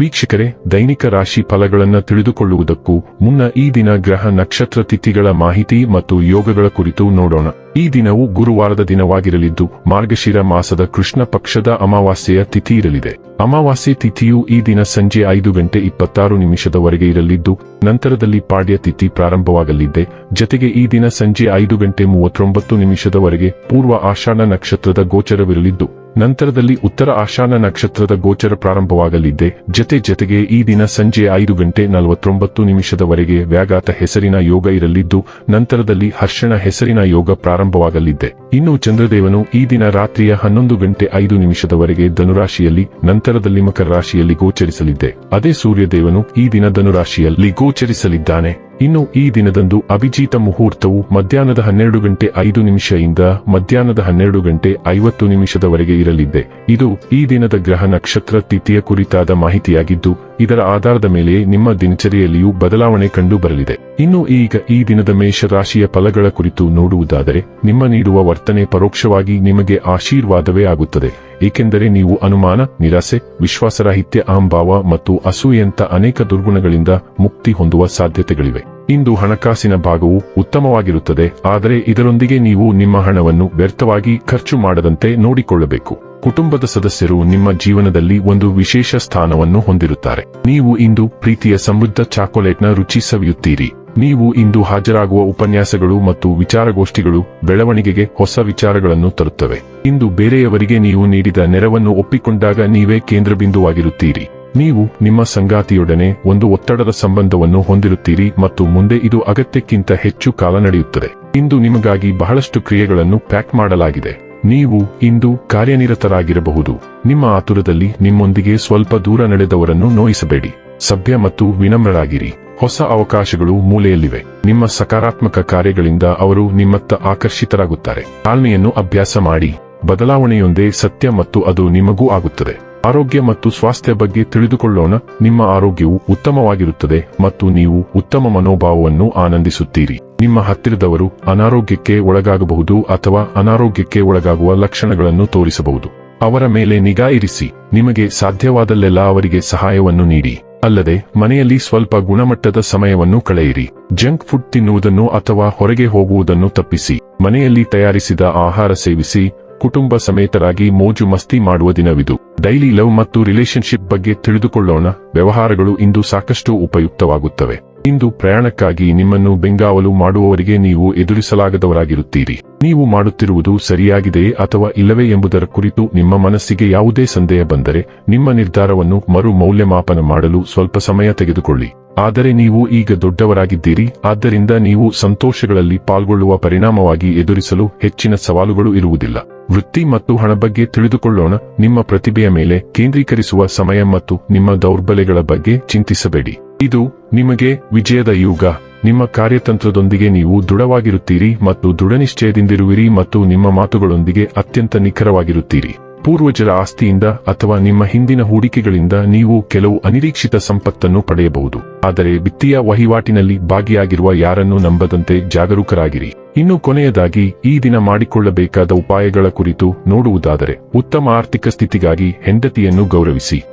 ವೀಕ್ಷಕರೇ, ದೈನಿಕ ರಾಶಿ ಫಲಗಳನ್ನು ತಿಳಿದುಕೊಳ್ಳುವುದಕ್ಕೂ ಮುನ್ನ ಈ ದಿನ ಗ್ರಹ ನಕ್ಷತ್ರ ತಿಥಿಗಳ ಮಾಹಿತಿ ಮತ್ತು ಯೋಗಗಳ ಕುರಿತು ನೋಡೋಣ. ಈ ದಿನವು ಗುರುವಾರದ ದಿನವಾಗಿರಲಿದ್ದು, ಮಾರ್ಗಶಿರ ಮಾಸದ ಕೃಷ್ಣ ಪಕ್ಷದ ಅಮಾವಾಸ್ಯೆಯ ತಿಥಿ ಇರಲಿದೆ. ಅಮಾವಾಸ್ಯೆ ತಿಥಿಯು ಈ ದಿನ ಸಂಜೆ ಐದು ಗಂಟೆ ಇಪ್ಪತ್ತಾರು ನಿಮಿಷದವರೆಗೆ ಇರಲಿದ್ದು, ನಂತರದಲ್ಲಿ ಪಾಡ್ಯ ತಿಥಿ ಪ್ರಾರಂಭವಾಗಲಿದೆ. ಜತೆಗೆ ಈ ದಿನ ಸಂಜೆ ಐದು ಗಂಟೆ ಮೂವತ್ತೊಂಬತ್ತು ನಿಮಿಷದವರೆಗೆ ಪೂರ್ವ ಆಷಾಢ ನಕ್ಷತ್ರದ ಗೋಚರವಿರಲಿದ್ದು ನಂತರದಲ್ಲಿ ಉತ್ತರ ಆಶಾನ ನಕ್ಷತ್ರದ ಗೋಚರ ಪ್ರಾರಂಭವಾಗಲಿದೆ. ಜತೆ ಜತೆಗೆ ಈ ದಿನ ಸಂಜೆ ಐದು ಗಂಟೆ ನಲವತ್ತೊಂಬತ್ತು ನಿಮಿಷದವರೆಗೆ ವ್ಯಾಘಾತ ಹೆಸರಿನ ಯೋಗ ಇರಲಿದ್ದು, ನಂತರದಲ್ಲಿ ಹರ್ಷಣ ಹೆಸರಿನ ಯೋಗ ಪ್ರಾರಂಭವಾಗಲಿದೆ. ಇನ್ನು ಚಂದ್ರದೇವನು ಈ ದಿನ ರಾತ್ರಿಯ ಹನ್ನೊಂದು ಗಂಟೆ ಐದು ನಿಮಿಷದವರೆಗೆ ಧನುರಾಶಿಯಲ್ಲಿ, ನಂತರದಲ್ಲಿ ಮಕರ ರಾಶಿಯಲ್ಲಿ ಗೋಚರಿಸಲಿದ್ದೆ ಅದೇ ಸೂರ್ಯದೇವನು ಈ ದಿನ ಧನುರಾಶಿಯಲ್ಲಿ ಗೋಚರಿಸಲಿದ್ದಾನೆ. ಇನ್ನು ಈ ದಿನದಂದು ಅಭಿಜಿತ ಮುಹೂರ್ತವು ಮಧ್ಯಾಹ್ನದ ಹನ್ನೆರಡು ಗಂಟೆ ಐದು ನಿಮಿಷದಿಂದ ಮಧ್ಯಾಹ್ನದ ಹನ್ನೆರಡು ಗಂಟೆ ಐವತ್ತು ನಿಮಿಷದವರೆಗೆ ಇರಲಿದೆ ಇದು ಈ ದಿನದ ಗ್ರಹ ನಕ್ಷತ್ರ ತಿಥಿಯ ಕುರಿತಾದ ಮಾಹಿತಿಯಾಗಿದ್ದು, ಇದರ ಆಧಾರದ ಮೇಲೆ ನಿಮ್ಮ ದಿನಚರಿಯಲ್ಲಿಯೂ ಬದಲಾವಣೆ ಕಂಡು ಬರಲಿದೆ ಇನ್ನು ಈಗ ಈ ದಿನದ ಮೇಷ ರಾಶಿಯ ಫಲಗಳ ಕುರಿತು ನೋಡುವುದಾದರೆ, ನಿಮ್ಮ ನೀಡುವ ವರ್ತನೆ ಪರೋಕ್ಷವಾಗಿ ನಿಮಗೆ ಆಶೀರ್ವಾದವೇ ಆಗುತ್ತದೆ. ಏಕೆಂದರೆ ನೀವು ಅನುಮಾನ, ನಿರಾಸೆ, ವಿಶ್ವಾಸರಾಹಿತ್ಯ ಅಹಂಭಾವ ಮತ್ತು ಅಸೂಯಂತ ಅನೇಕ ದುರ್ಗುಣಗಳಿಂದ ಮುಕ್ತಿ ಹೊಂದುವ ಸಾಧ್ಯತೆಗಳಿವೆ. ಇಂದು ಹಣಕಾಸಿನ ಭಾಗವು ಉತ್ತಮವಾಗಿರುತ್ತದೆ, ಆದರೆ ಇದರೊಂದಿಗೆ ನೀವು ನಿಮ್ಮ ಹಣವನ್ನು ವ್ಯರ್ಥವಾಗಿ ಖರ್ಚು ಮಾಡದಂತೆ ನೋಡಿಕೊಳ್ಳಬೇಕು. ಕುಟುಂಬದ ಸದಸ್ಯರು ನಿಮ್ಮ ಜೀವನದಲ್ಲಿ ಒಂದು ವಿಶೇಷ ಸ್ಥಾನವನ್ನು ಹೊಂದಿರುತ್ತಾರೆ. ನೀವು ಇಂದು ಪ್ರೀತಿಯ ಸಮೃದ್ಧ ಚಾಕೊಲೇಟ್ನ ರುಚಿ ಸವಿಯುತ್ತೀರಿ. ನೀವು ಇಂದು ಹಾಜರಾಗುವ ಉಪನ್ಯಾಸಗಳು ಮತ್ತು ವಿಚಾರಗೋಷ್ಠಿಗಳು ಬೆಳವಣಿಗೆಗೆ ಹೊಸ ವಿಚಾರಗಳನ್ನು ತರುತ್ತವೆ. ಇಂದು ಬೇರೆಯವರಿಗೆ ನೀವು ನೀಡಿದ ನೆರವನ್ನು ಒಪ್ಪಿಕೊಂಡಾಗ ನೀವೇ ಕೇಂದ್ರಬಿಂದುವಾಗಿರುತ್ತೀರಿ. ನೀವು ನಿಮ್ಮ ಸಂಗಾತಿಯೊಡನೆ ಒಂದು ಒತ್ತಡದ ಸಂಬಂಧವನ್ನು ಹೊಂದಿರುತ್ತೀರಿ ಮತ್ತು ಮುಂದೆ ಇದು ಅಗತ್ಯಕ್ಕಿಂತ ಹೆಚ್ಚು ಕಾಲ ನಡೆಯುತ್ತದೆ. ಇಂದು ನಿಮಗಾಗಿ ಬಹಳಷ್ಟು ಕ್ರಿಯೆಗಳನ್ನು ಪ್ಯಾಕ್ ಮಾಡಲಾಗಿದೆ. ನೀವು ಇಂದು ಕಾರ್ಯನಿರತರಾಗಿರಬಹುದು. ನಿಮ್ಮ ಆತುರದಲ್ಲಿ ನಿಮ್ಮೊಂದಿಗೆ ಸ್ವಲ್ಪ ದೂರ ನಡೆದವರನ್ನು ನೋಯಿಸಬೇಡಿ. ಸಭ್ಯ ಮತ್ತು ವಿನಮ್ರರಾಗಿರಿ. ಹೊಸ ಅವಕಾಶಗಳು ಮೂಲೆಯಲ್ಲಿವೆ. ನಿಮ್ಮ ಸಕಾರಾತ್ಮಕ ಕಾರ್ಯಗಳಿಂದ ಅವರು ನಿಮ್ಮತ್ತ ಆಕರ್ಷಿತರಾಗುತ್ತಾರೆ. ತಾಳ್ಮೆಯನ್ನು ಅಭ್ಯಾಸ ಮಾಡಿ. ಬದಲಾವಣೆಯೊಂದೇ ಸತ್ಯ ಮತ್ತು ಅದು ನಿಮಗೂ ಆಗುತ್ತದೆ. ಆರೋಗ್ಯ ಮತ್ತು ಸ್ವಾಸ್ಥ್ಯ ಬಗ್ಗೆ ತಿಳಿದುಕೊಳ್ಳೋಣ. ನಿಮ್ಮ ಆರೋಗ್ಯವು ಉತ್ತಮವಾಗಿರುತ್ತದೆ ಮತ್ತು ನೀವು ಉತ್ತಮ ಮನೋಭಾವವನ್ನು ಆನಂದಿಸುತ್ತೀರಿ. ನಿಮ್ಮ ಹತ್ತಿರದವರು ಅನಾರೋಗ್ಯಕ್ಕೆ ಒಳಗಾಗಬಹುದು ಅಥವಾ ಅನಾರೋಗ್ಯಕ್ಕೆ ಒಳಗಾಗುವ ಲಕ್ಷಣಗಳನ್ನು ತೋರಿಸಬಹುದು. ಅವರ ಮೇಲೆ ನಿಗಾ ಇರಿಸಿ. ನಿಮಗೆ ಸಾಧ್ಯವಾದಲ್ಲೆಲ್ಲ ಅವರಿಗೆ ಸಹಾಯವನ್ನು ನೀಡಿ. ಅಲ್ಲದೆ, ಮನೆಯಲ್ಲಿ ಸ್ವಲ್ಪ ಗುಣಮಟ್ಟದ ಸಮಯವನ್ನು ಕಳೆಯಿರಿ. ಜಂಕ್ ಫುಡ್ ತಿನ್ನುವುದನ್ನು ಅಥವಾ ಹೊರಗೆ ಹೋಗುವುದನ್ನು ತಪ್ಪಿಸಿ. ಮನೆಯಲ್ಲಿ ತಯಾರಿಸಿದ ಆಹಾರ ಸೇವಿಸಿ, ಕುಟುಂಬ ಸಮೇತರಾಗಿ ಮೋಜು ಮಸ್ತಿ ಮಾಡುವ ದಿನವಿದು. ಡೈಲಿ ಲವ್ ಮತ್ತು ರಿಲೇಶನ್ಶಿಪ್ ಬಗ್ಗೆ ತಿಳಿದುಕೊಳ್ಳೋಣ. ವ್ಯವಹಾರಗಳು ಇಂದು ಸಾಕಷ್ಟು ಉಪಯುಕ್ತವಾಗುತ್ತವೆ. ಇಂದು ಪ್ರಯಾಣಕ್ಕಾಗಿ ನಿಮ್ಮನ್ನು ಬೆಂಗಾವಲು ಮಾಡುವವರಿಗೆ ನೀವು ಎದುರಿಸಲಾಗದವರಾಗಿರುತ್ತೀರಿ. ನೀವು ಮಾಡುತ್ತಿರುವುದು ಸರಿಯಾಗಿದೆಯೇ ಅಥವಾ ಇಲ್ಲವೇ ಎಂಬುದರ ಕುರಿತು ನಿಮ್ಮ ಮನಸ್ಸಿಗೆ ಯಾವುದೇ ಸಂದೇಹ ಬಂದರೆ ನಿಮ್ಮ ನಿರ್ಧಾರವನ್ನು ಮರು ಮೌಲ್ಯಮಾಪನ ಮಾಡಲು ಸ್ವಲ್ಪ ಸಮಯ ತೆಗೆದುಕೊಳ್ಳಿ. ಆದರೆ ನೀವು ಈಗ ದೊಡ್ಡವರಾಗಿದ್ದೀರಿ, ಆದ್ದರಿಂದ ನೀವು ಸಂತೋಷಗಳಲ್ಲಿ ಪಾಲ್ಗೊಳ್ಳುವ ಪರಿಣಾಮವಾಗಿ ಎದುರಿಸಲು ಹೆಚ್ಚಿನ ಸವಾಲುಗಳು ಇರುವುದಿಲ್ಲ. ವೃತ್ತಿ ಮತ್ತು ಹಣ ಬಗ್ಗೆ ತಿಳಿದುಕೊಳ್ಳೋಣ, ನಿಮ್ಮ ಪ್ರತಿಭೆಯ ಮೇಲೆ ಕೇಂದ್ರೀಕರಿಸುವ ಸಮಯ ಮತ್ತು ನಿಮ್ಮ ದೌರ್ಬಲ್ಯಗಳ ಬಗ್ಗೆ ಚಿಂತಿಸಬೇಡಿ. ಇದು ನಿಮಗೆ ವಿಜಯದ ಯುಗ. ನಿಮ್ಮ ಕಾರ್ಯತಂತ್ರದೊಂದಿಗೆ ನೀವು ದೃಢವಾಗಿರುತ್ತೀರಿ ಮತ್ತು ದೃಢನಿಶ್ಚಯದಿಂದಿರುವಿರಿ ಮತ್ತು ನಿಮ್ಮ ಮಾತುಗಳೊಂದಿಗೆ ಅತ್ಯಂತ ನಿಖರವಾಗಿರುತ್ತೀರಿ. ಪೂರ್ವಜರ ಆಸ್ತಿಯಿಂದ ಅಥವಾ ನಿಮ್ಮ ಹಿಂದಿನ ಹೂಡಿಕೆಗಳಿಂದ ನೀವು ಕೆಲವು ಅನಿರೀಕ್ಷಿತ ಸಂಪತ್ತನ್ನು ಪಡೆಯಬಹುದು. ಆದರೆ ವಿತ್ತೀಯ ವಹಿವಾಟಿನಲ್ಲಿ ಭಾಗಿಯಾಗಿರುವ ಯಾರನ್ನು ನಂಬದಂತೆ ಜಾಗರೂಕರಾಗಿರಿ. ಇನ್ನು ಕೊನೆಯದಾಗಿ, ಈ ದಿನ ಮಾಡಿಕೊಳ್ಳಬೇಕಾದ ಉಪಾಯಗಳ ಕುರಿತು ನೋಡುವುದಾದರೆ, ಉತ್ತಮ ಆರ್ಥಿಕ ಸ್ಥಿತಿಗಾಗಿ ಹೆಂಡತಿಯನ್ನು ಗೌರವಿಸಿ.